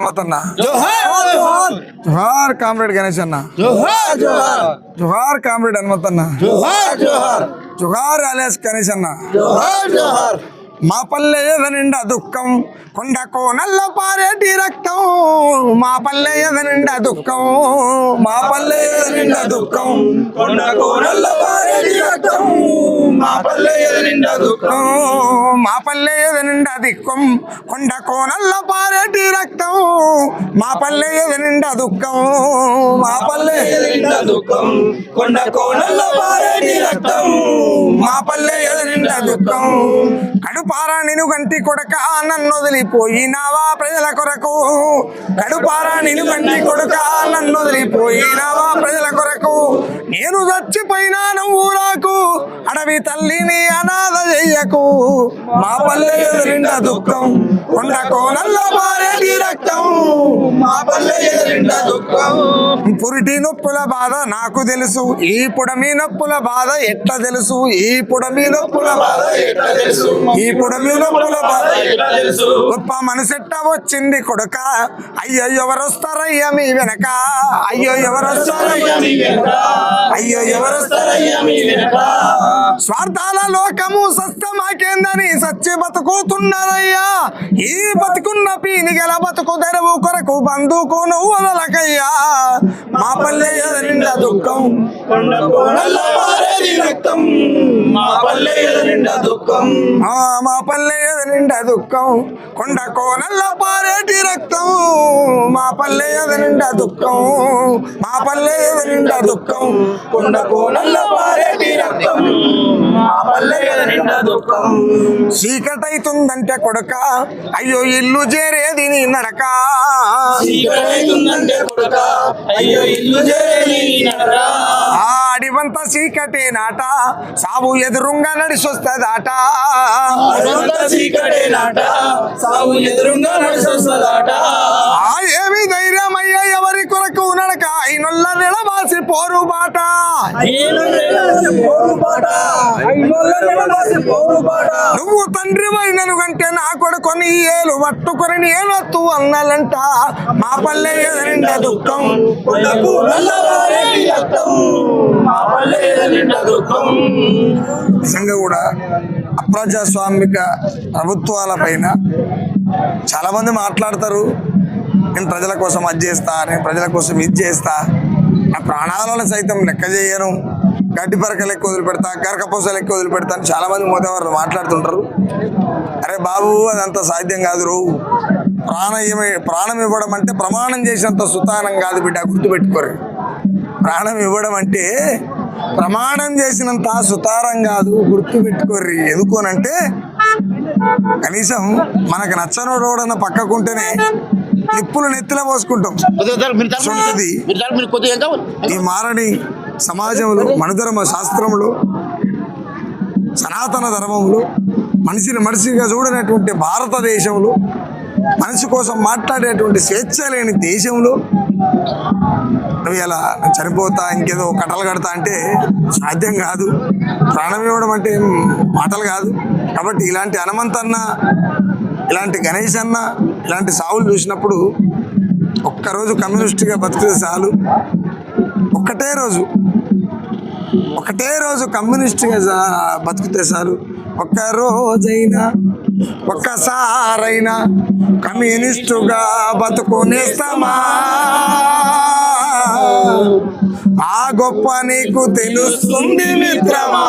అన్న జోహార్ జోహార్ జోహార్ కామ్రేడ్ గణేష్ అన్న జోహార్ జోహార్ జోహార్ కామ్రేడ్ హనుమత్ అన్న జోహార్ జోహార్ జోహార్ అలియాస్ గణేష్ అన్న జోహార్ జోహార్ మా పల్లె నిండా దుఃఖం కొండ కోనల్ల పారేటి రక్తం. మా పల్లె నిండా దుఃఖం మా పల్లె నిండా దుఃఖం కొండ కోనల్ల పారేటి రక్తం. మా పల్లె నిండా దుఃఖం మా పల్లె నిండా దిక్కం కొండ కోనల్ల పారేటి రక్తం. మా పల్లె నిండా దుఃఖం మా పల్లె నిండా దుఃఖం కొండ కోనల్ల పారేటి రక్తం. మా పల్లె నిండా దుఃఖం కడుపు నిను గంటి కొడక నన్ను వదిలిపోయినావా ప్రజల కొరకు? కడుపారా నిను గంటి కొడక నన్ను వదిలిపోయినావా ప్రజల కొరకు? నేను చచ్చిపోయినా నువ్వు నాకు అడవి తల్లిని అనాథ చెయ్యకు. మా పల్లె నిండా దుఃఖం కొండ కోనల్ల పారేటి పురిటి నొప్పుల బాధ నాకు తెలుసు ఈ పుడమి నొప్పుల బాధ ఎట్లా తెలుసు? ఈ పుడమి నొప్పుల బాధ ఈ పుడమి నొప్పుల బాధ గొప్ప మనసెట్ట వచ్చింది కొడుక. అయ్యో ఎవరొస్తారయ్యా మీ వెనక? అయ్యో ఎవరొస్తారయ్యా మీ వెనక అయ్యో ఎవరొస్తారయ్యా వస్తారయ్యా మీ వెనక? స్వార్థాల లోకము సత్యమాకేందని సచ్చి బతుకుతున్నారయ్యా. ఈ బతుకున్న పీని గల బతుకు తెరవు కొరకు బంధుకు నువ్వు వదలకయ్యా. మా పల్లె నిండా దుఃఖం? పారేటి రక్తం మా పల్లె నిండా దుఃఖం మా పల్లె నిండా దుఃఖం? కొండ కోనల్ల పారేటి రక్తం. మా పల్లె నిండా దుఃఖం? మా పల్లె నిండా దుఃఖం? కొండ కోనల్ల పారేటి రక్తం. చీకటైతుందంటే కొడుక అయ్యో ఇల్లు చేరేది నీ నడక. అయ్యో ఇల్లు అడివంత చీకటి నాట సాగు ఎదురుంగా నడిసొస్తుందట అదంతా చీకటే నాట సాగు ఎదురుగా నడిచొస్తుందట ఏమి ధైర్యం అయ్యా ఎవరి కొరకు నడక? అయినొల్ల నిలబాసి పోరు బాట. నువ్వు తండ్రి అయినను కంటే నా కొడుకు నీ ఏలు పట్టుకొని నేనొత్తు అన్నాలంట. మా పల్లె దుఃఖం. నిజంగా కూడా అప్రజాస్వామిక ప్రభుత్వాల పైన చాలా మంది మాట్లాడతారు. నేను ప్రజల కోసం అది చేస్తా నేను ప్రజల కోసం ఇది చేస్తా. నా ప్రాణాలను సైతం లెక్క చేయను. గడ్డి పరక లెక్క వదిలిపెడతా గరకపోస లెక్క వదిలిపెడతా అని చాలా మంది మోదేవారు మాట్లాడుతుంటారు. అరే బాబు అదంతా సాధ్యం కాదు రో. ప్రాణం ప్రాణం ఇవ్వడం అంటే ప్రమాణం చేసినంత సుతానం కాదు బిడ్డ గుర్తుపెట్టుకోరు. ప్రాణం ఇవ్వడం అంటే ప్రమాణం చేసినంత సుతారం కాదు గుర్తు పెట్టుకోర్రి ఎందుకోనంటే కనీసం మనకు నచ్చనోడు ఎవడన్నా పక్కకుంటేనే నిప్పులు నెత్తిన పోసుకుంటాం. ఈ మారని సమాజంలో మనధర్మ శాస్త్రంలో సనాతన ధర్మంలో మనిషిని మనిషిగా చూడనటువంటి భారతదేశంలో మనిషి కోసం మాట్లాడేటువంటి స్వేచ్ఛ లేని దేశంలో నువ్వు ఇలా చనిపోతా ఇంకేదో కట్టలు కడతా అంటే సాధ్యం కాదు. ప్రాణం ఇవ్వడం అంటే మాటలు కాదు. కాబట్టి ఇలాంటి హనుమంతన్న ఇలాంటి గణేష్ అన్న ఇలాంటి సావులు చూసినప్పుడు ఒక్కరోజు కమ్యూనిస్ట్గా బతికితే చాలు. ఒక్కటే రోజు. ఒకటే రోజు కమ్యూనిస్ట్గా బతుకుతే బతికితే చాలు. ఒక్క రోజైనా ఒక్కసారైనా కమ్యూనిస్టుగా బతుకునేస్తామా? ఆ గొప్ప నీకు తెలుస్తుంది మిత్రమా?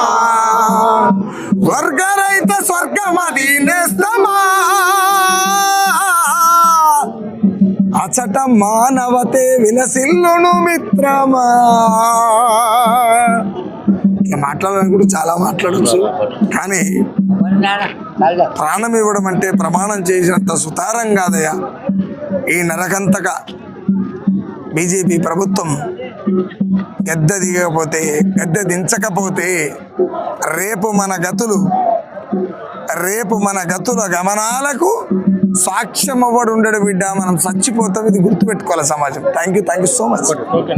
అచట మానవతే విలసిల్లును మిత్రమా. ఇట్లా కూడా చాలా మాట్లాడచ్చు. కానీ ప్రాణం ఇవ్వడం అంటే ప్రమాణం చేసినంత సుతారం కాదయ్యా. ఈ నరకంతక బీజేపీ ప్రభుత్వం గద్దె దిగకపోతే గద్దె దించకపోతే రేపు మన గతులు రేపు మన గతుల గమనాలకు సాక్ష్యం అవ్వడు ఉండడు బిడ్డ మనం చచ్చిపోతాం ఇది గుర్తుపెట్టుకోవాలి సమాజం. Thank you thank you so much okay